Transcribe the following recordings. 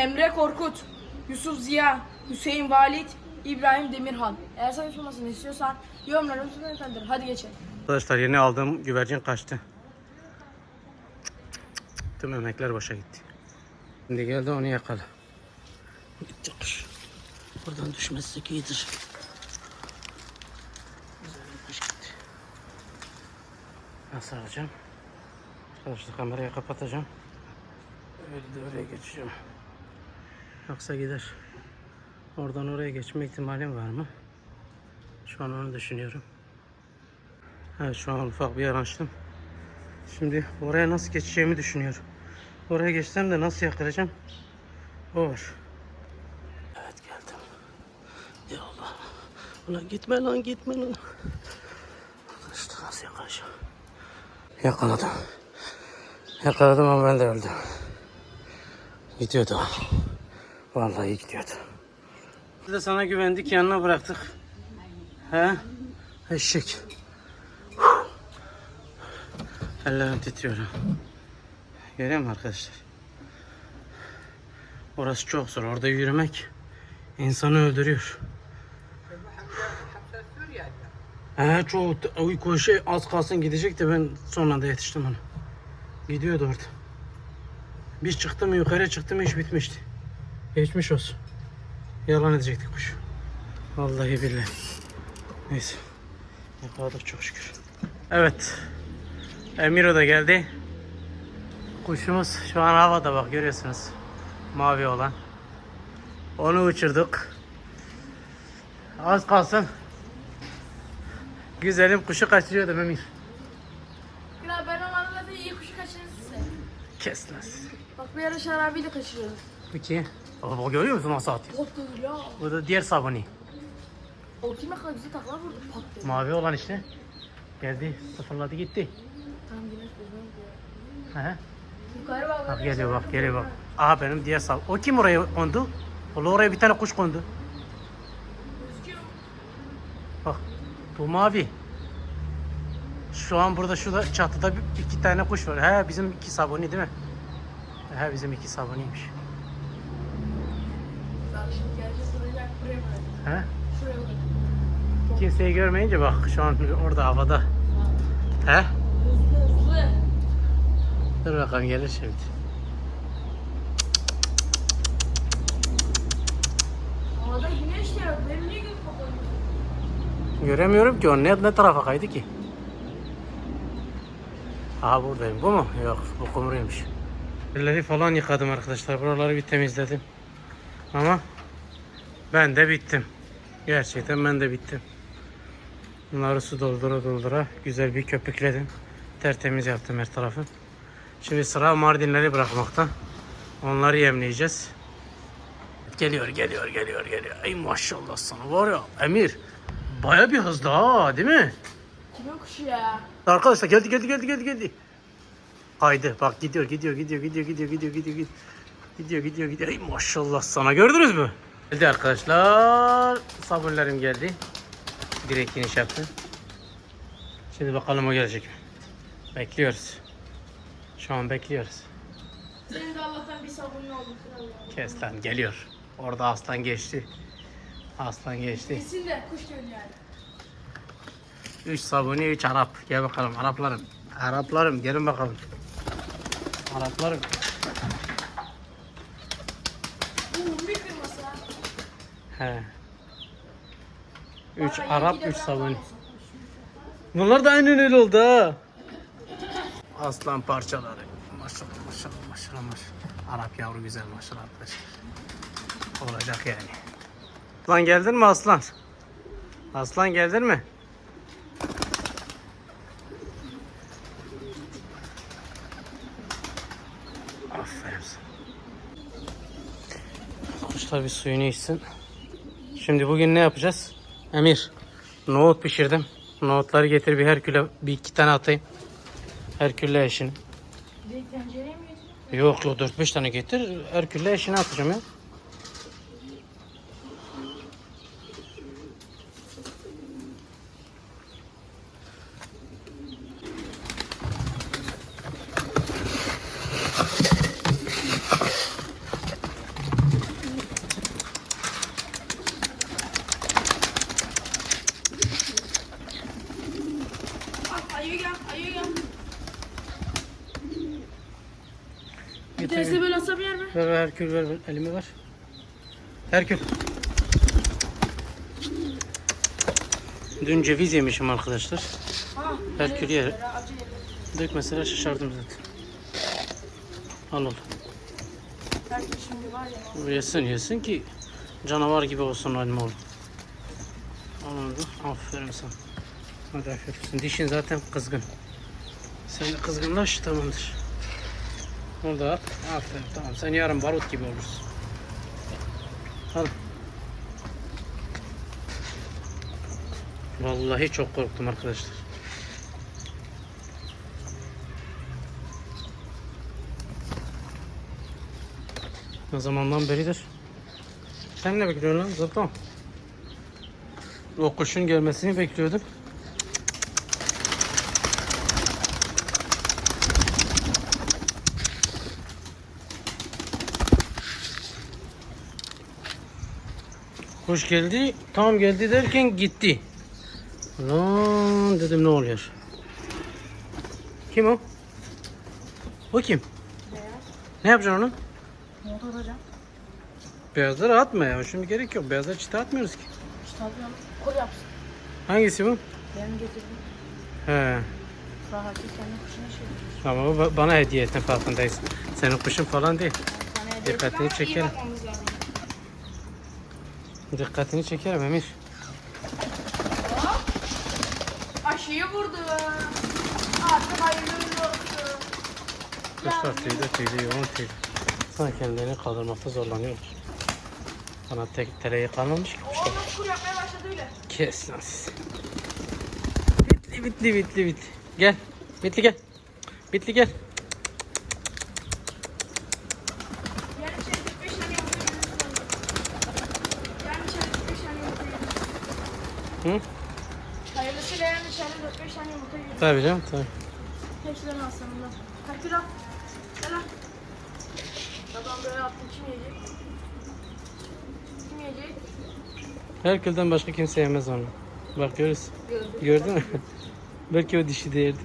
Emre Korkut, Yusuf Ziya, Hüseyin Valit, İbrahim Demirhan. Eğer sen sunmasını istiyorsan yorumları lütfen efendim. Hadi geçelim. Arkadaşlar yeni aldığım güvercin kaçtı. Tüm emekler boşa gitti. Şimdi geldi onu yakala. Kuş. Buradan düşmezsek iyidir. Güzel. Nasıl alacağım? Arkadaşlar kamerayı kapatacağım. Öyle de oraya geçeceğim. Yoksa gider. Oradan oraya geçme ihtimalim var mı? Şu an onu düşünüyorum. Evet şu an ufak bir yer açtım. Şimdi oraya nasıl geçeceğimi düşünüyorum. Oraya geçsem de nasıl yakalayacağım? O var. Evet geldim. Ya Allah. Ulan gitme lan gitme lan. İşte nasıl yakalayacağım? Yakaladım. Yakaladım ama ben de öldüm. Gidiyordu. Vallahi gidiyordu. Biz de sana güvendik yanına bıraktık. He? Eşek. Ellerim titriyor. Görüyor musun arkadaşlar? Orası çok zor. Orada yürümek insanı öldürüyor. He çok uyku şey az kalsın gidecek de ben son anda yetiştim ona. Gidiyordu orada. Biz çıktı mı yukarı çıktı mı iş bitmişti. Geçmiş olsun. Yalan edecektik kuş. Vallahi billahi. Neyse. Yakaladık çok şükür. Evet. Emiro da geldi. Kuşumuz şu an havada bak görüyorsunuz. Mavi olan. Onu uçurduk. Az kalsın. Güzelim kuşu kaçırıyordum Emir. Ya ben o anda zaten iyi kuşu kaçırırsın sen. Kes lan. Bak bir ara şarabiyle kaçırıyordum. Peki. Baba görüyor musun nasıl atıyor? Değil ya. Bu da diğer sabuni. O kime kadar bizi takla vurdu pat. Mavi olan işte. Geldi sıfırladı gitti. Tamam güneş Hı hı. Yukarı bak. Bak geliyor bak geliyor bak. Aha benim diğer sab. O kim oraya kondu? Ola oraya bir tane kuş kondu. Bak bu mavi. Şu an burada şurada çatıda bir- iki tane kuş var. He bizim iki sabuni değil mi? He bizim iki sabuniymiş. Şimdi gelecek duracak buraya bırak. He? Şuraya. Kimseyi görmeyince bak şu an orada havada. He? Hızlı hızlı. Dur bakalım gelir şimdi. Havada güneş de yok. Benim niye kapalı? Göremiyorum ki o ne, ne tarafa kaydı ki? Aha buradayım. Bu mu? Yok bu kumruymuş. Elleri falan yıkadım arkadaşlar. Buraları bir temizledim. Ama ben de bittim. Gerçekten ben de bittim. Bunları su doldura doldura güzel bir köpükledim. Tertemiz yaptım her tarafı. Şimdi sıra mardinleri bırakmakta. Onları yemleyeceğiz. Geliyor, geliyor, geliyor, geliyor. Ay maşallah sana var ya Emir. Baya bir hızlı ha değil mi? Kimin kuşu ya? Arkadaşlar geldi geldi geldi geldi geldi. Haydi bak gidiyor gidiyor gidiyor gidiyor gidiyor gidiyor gidiyor gidiyor. Gidiyor gidiyor gidiyor. Ay maşallah sana gördünüz mü? Geldi arkadaşlar. Sabunlarım geldi. Direkt iniş yaptı. Şimdi bakalım o gelecek mi? Bekliyoruz. Şu an bekliyoruz. Senin de Allah'tan bir sabunlu oldun kral. Kes lan geliyor. Orada aslan geçti. Aslan geçti. Kesin de kuş diyor yani. 3 sabuni 3 Arap. Gel bakalım Araplarım. Araplarım gelin bakalım. Araplarım. Bu bir kırması ha. He. 3 Vallahi Arap yedi de 3 ben sabuni. olsam. Bunlar da aynen öyle oldu ha. Aslan parçaları. Maşallah maşallah maşallah maşallah. Arap yavru güzel maşallah arkadaşlar. Olacak yani. Aslan geldin mi aslan? Aslan geldin mi? Aferin sana. Kuşlar bir suyunu içsin. Şimdi bugün ne yapacağız? Emir, nohut pişirdim. Nohutları getir bir Herkül'e bir iki tane atayım. Herkül'le eşini. Direkt tencereye mi? Yok yok 4-5 tane getir. Herkül'le eşini atacağım ya. Ver ver Herkül ver, ver. elimi ver. Herkül. Dün ceviz yemişim arkadaşlar. Herkül yer. acı yedim. Dökmeseler şaşardım zaten. Al al. Herkes şimdi var ya. Yesin yesin ki canavar gibi olsun elma oğlum. Da. Aferin sana. Hadi aferin. Dişin zaten kızgın. Sen de kızgınlaş tamamdır. Da at. Aferin tamam. Sen yarın barut gibi olursun. Al. Vallahi çok korktum arkadaşlar. Ne zamandan beridir. Sen ne bekliyorsun lan Zırtom? O kuşun gelmesini bekliyordum. Kuş geldi, tam geldi derken gitti. Lan dedim ne oluyor? Kim o? O kim? Beyaz. Ne yapacaksın onu? Motor hocam. Beyazları atma ya. Şimdi gerek yok. Beyazları çita atmıyoruz ki. İşte alıyorum. Kol yapsın. Hangisi bu? Benim getirdim. He. Rahatı kendi kuşuna şey. Ama bu ba- bana hediye ettin farkındayız. Senin kuşun falan değil. Dikkatini ettim ama iyi çekerim. bakmamız lazım. Dikkatini çekerim Emir. Hop. Aşıyı vurdu. Artık hayırlı uğurlu olsun. Kuşlar tüylü tüylü yoğun tüylü. Sana kendilerini kaldırmakta zorlanıyorlar. Bana tek tereyağı kalmamış ki kuşlar. Oğlum kur yapmaya başladı öyle. Kes lan siz. Bitli bitli bitli bitli. Gel. Bitli gel. Bitli gel. Yani içeri 45 tane yapıyor. Yani içeri 45 tane yapıyor. Hı? Hayırlısıyla yani içeri 45 tane yumurta yiyor. Tabii canım tabii. Hepsinden aslında. Kaç kilo? Gel. Babam böyle yaptı. Kim yiyecek? Kim yiyecek? Herkülden başka kimse yemez onu. Bak görürsün. Gördüm. Gördün mü? Belki o dişi de yerdi.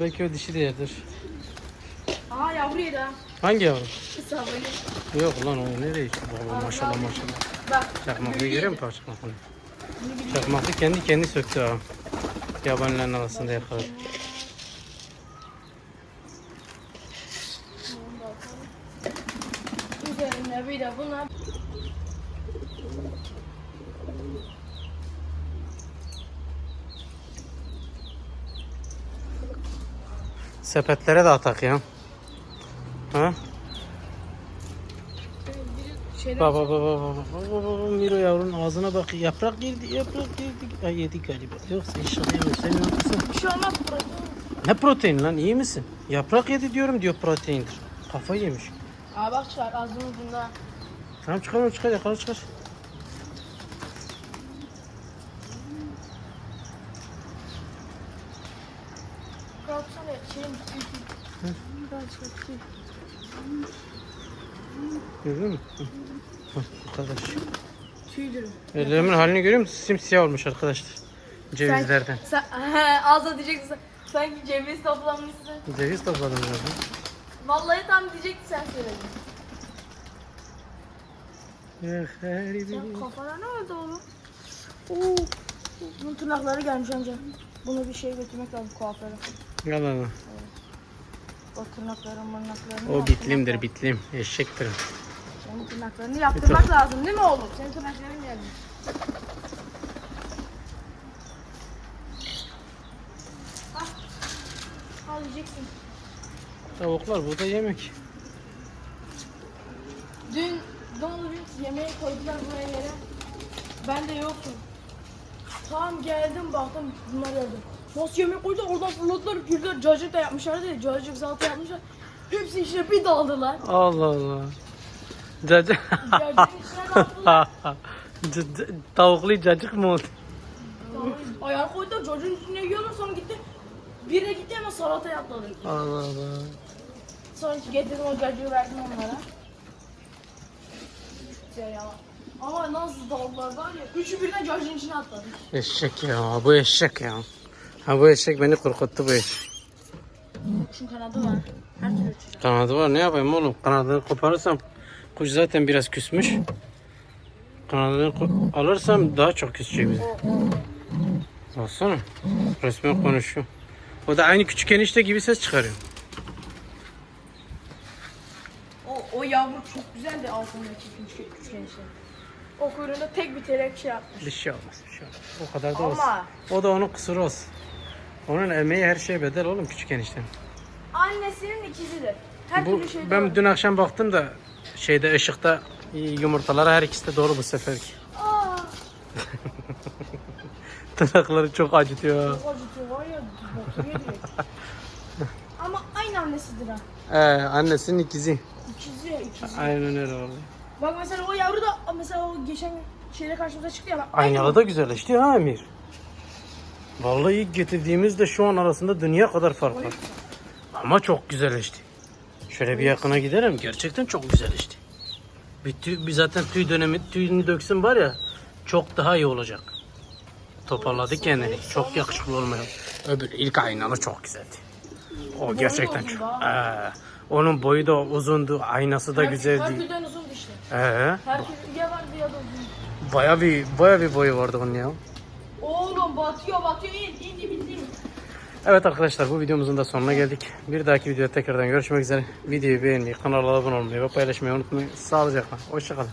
Belki o dişi de yerdir. Aa yavru yedi ha. Hangi yavrum? Böyle. Yok lan o nereye gitti? Baba maşallah maşallah. Bak. Çakmaklığı görüyor musun çakmaklığı? Çakmaklı kendi kendi söktü ha. Yabanilerin arasında yakaladı. Üzerine bir de buna Sepetlere de atak ya. Ha? bir şeyler Baba baba baba baba baba Miro yavrunun ağzına bak yaprak girdi yaprak girdi. Ay yedi galiba. Yoksa inşallah yemez. Senin haklısın. bir şey olmaz burası. Ne protein lan iyi misin? Yaprak yedi diyorum diyor proteindir. Kafayı yemiş. Aa bak çıkar ağzının ucunda. Tamam çıkar onu çıkar yakala çıkar. Hı, Bu kadar. Tüydür. Ellerimin halini görüyor musun? Simsiyah olmuş arkadaşlar. Cevizlerden. Sen, sen ağzına diyecektin sen. Sanki ceviz toplamışsın. Ceviz topladım zaten. Vallahi tam diyecektin sen söyledin. Sen kafana ne oldu oğlum? Oo. Bunun tırnakları gelmiş önce. Bunu bir şey götürmek lazım kuaföre. Yalan. O tırnakların mırnaklarını O bitlimdir bitlim. Eşektir. Senin tırnaklarını yaptırmak lazım değil mi oğlum? Senin tırnakların gelmiş. Ah. Al yiyeceksin. Tavuklar burada yemek. Dün musun? Yemeği koydular buraya yere. Ben de yoktum. Tam geldim baktım bunlar öldü. Nasıl yemek koydular oradan fırladılar girdiler cacık da yapmışlar diye cacık salata yapmışlar. Hepsi içine bir daldılar. Allah Allah. Cacık. Cacığın içine daldılar. Tavuklu cacık mı oldu? Ayağını koydular cacığın içine yiyorlar sonra gitti. Birine gitti hemen salata yaptılar. Allah Allah. Sonra getirdim o cacığı verdim onlara. Şey ya. Ama nasıl daldılar var ya. Üçü birden cacığın içine atladı. Eşek ya bu eşek ya. Ha bu eşek beni korkuttu bu eşek. Kuşun kanadı var. Her türlü uçacak. Kanadı var ne yapayım oğlum? Kanadını koparırsam kuş zaten biraz küsmüş. Kanadını alırsam daha çok küsecek bize. Baksana. Resmen konuşuyor. O da aynı küçük enişte gibi ses çıkarıyor. O, o yavru çok güzeldi altındaki küçük küçük enişte. O kuyruğunda tek bir telek şey yapmış. Bir şey olmaz bir şey olmaz. O kadar da olsun. Ama O da onun kusuru olsun. Onun emeği her şeye bedel oğlum küçük enişten. annesinin ikizidir. Her Bu, türlü şeyde ben var. dün akşam baktım da şeyde ışıkta yumurtalara her ikisi de doğru bu seferki. Aa, Tırnakları çok acıtıyor. çok acıtıyor var ya. Ama aynı annesidir ha. Ee, annesinin ikizi. İkizi ikizi. Aynen öyle oldu. Bak mesela o yavru da mesela o geçen şeyde karşımıza çıktı ya. Bak, Aynalı da güzelleşti ha Emir. Vallahi ilk getirdiğimizde şu an arasında dünya kadar fark var. Ama çok güzelleşti. Şöyle bir yakına gidelim. Gerçekten çok güzelleşti. Bir, tüy, bir zaten tüy dönemi tüyünü döksün var ya çok daha iyi olacak. Toparladı kendini. Çok yakışıklı olmuyor. Öbür ilk aynalı çok güzeldi. O gerçekten çok. Ee, onun boyu da uzundu. Aynası da güzeldi. Her türden uzun işte. Ee, Her türlü ya vardı ya da uzun. baya bir baya bir boyu vardı onun ya. Batıyor batıyor in indi bildiğin. Evet arkadaşlar bu videomuzun da sonuna geldik. Bir dahaki videoda tekrardan görüşmek üzere. Videoyu beğenmeyi, kanala abone olmayı ve paylaşmayı unutmayın. Sağlıcakla. Hoşçakalın.